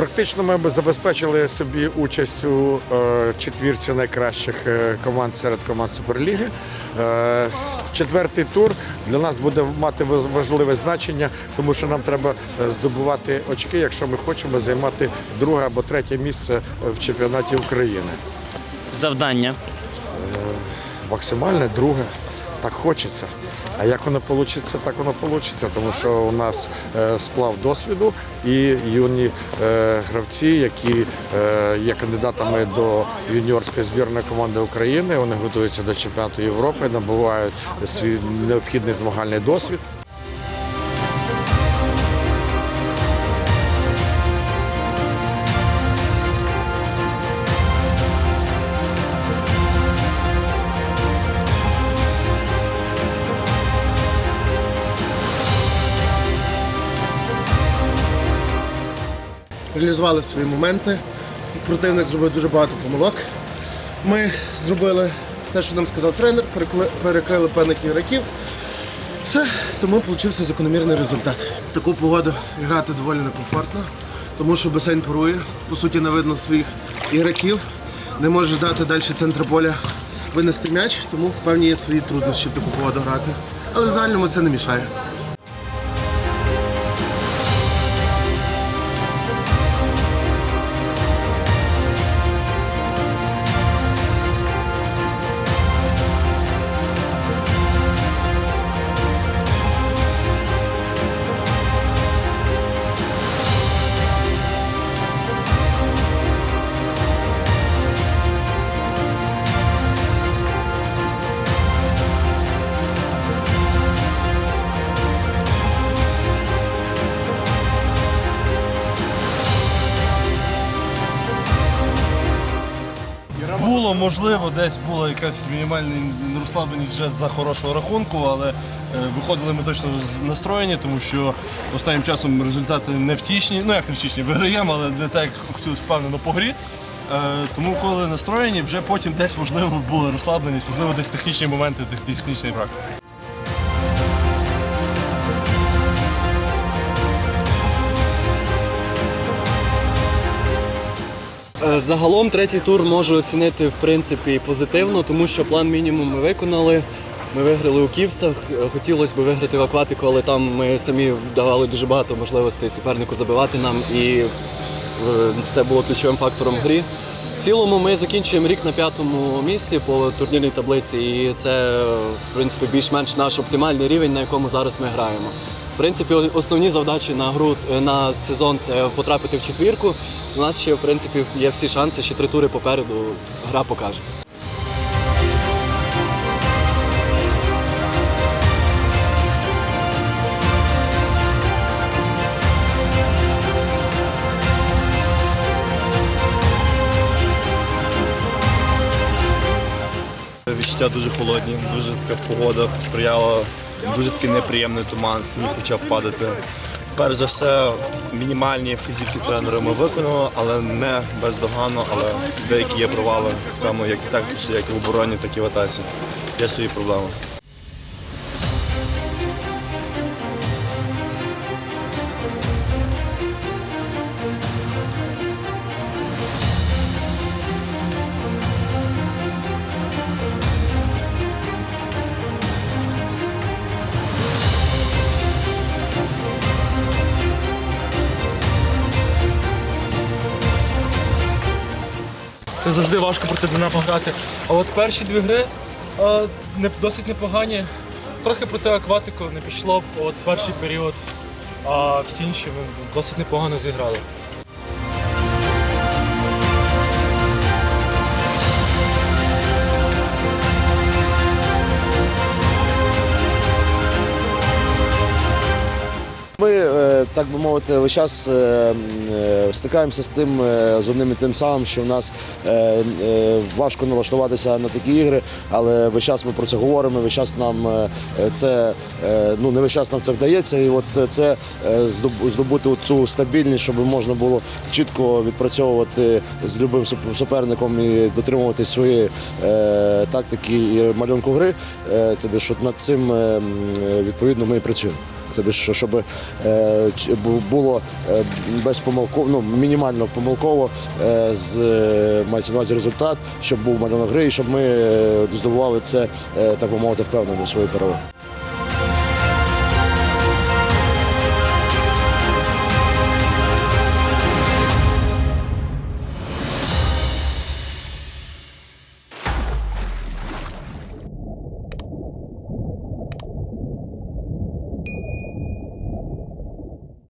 Практично ми б забезпечили собі участь у е, четвірці найкращих е, команд серед команд Суперліги. Е, четвертий тур для нас буде мати важливе значення, тому що нам треба здобувати очки, якщо ми хочемо займати друге або третє місце в чемпіонаті України. Завдання. Максимальне друге. Так хочеться. А як воно вийде, так воно вийде, тому що у нас е, сплав досвіду і юні е, гравці, які е, є кандидатами до юніорської збірної команди України. Вони готуються до чемпіонату Європи, набувають свій необхідний змагальний досвід. Реалізували свої моменти. Противник зробив дуже багато помилок. Ми зробили те, що нам сказав тренер, перекрили певних ігроків. Все, тому вийшов закономірний результат. В таку погоду грати доволі некомфортно, тому що басейн парує, по суті, не видно своїх ігроків, не можеш дати далі центр поля винести м'яч, тому певні є свої труднощі в таку погоду грати. Але в загальному це не мішає. Було, можливо, десь була якась мінімальна розслабленість вже за хорошого рахунку, але е, виходили ми точно з настроєні, тому що останнім часом результати не втішні. Ну як не втішні, виграємо, але не так, як хотілося впевнено по грі. Е, Тому коли настроєні, вже потім десь можливо була розслабленість, можливо, десь технічні моменти, тех- технічний брак. Загалом третій тур можу оцінити в принципі позитивно, тому що план мінімум ми виконали. Ми виграли у Ківсах. Е, Хотілося б виграти в акватику, але там ми самі давали дуже багато можливостей супернику забивати нам, і е, це було ключовим фактором грі. В цілому ми закінчуємо рік на п'ятому місці по турнірній таблиці, і це е, в принципі більш-менш наш оптимальний рівень, на якому зараз ми граємо. Принципі, основні завдачі на гру е, на сезон це потрапити в четвірку. У нас ще в принципі є всі шанси, ще три тури попереду. Гра покаже. Відчуття дуже холодні, дуже така погода сприяла, дуже такий неприємний туман, сніг почав падати. Перш за все, мінімальні вказівки тренера ми виконали, але не бездоганно, але деякі є провали, так само як і тактиці, як і в обороні, так і в атаці. Є свої проблеми. Це завжди важко проти Динамо грати. А от перші дві гри а, не, досить непогані. Трохи проти акватику не пішло, от перший період, а всі інші ми досить непогано зіграли. Ми, е, так би мовити, весь час е, е, стикаємося з тим з одним і тим самим, що в нас важко налаштуватися на такі ігри, але весь час ми про це говоримо. Весь час нам це ну не весь час нам це вдається, і от це здоб- здобути цю стабільність, щоб можна було чітко відпрацьовувати з любим суп- суперником і дотримувати своєї е, тактики і малюнку гри. Тобі що над цим відповідно ми і працюємо. Тобто, що щоб е, було е, безпомилково, ну, мінімально помилково е, з мається на увазі результат, щоб був малюнок гри, і щоб ми здобували це, так би мовити, впевнено свою перемогу.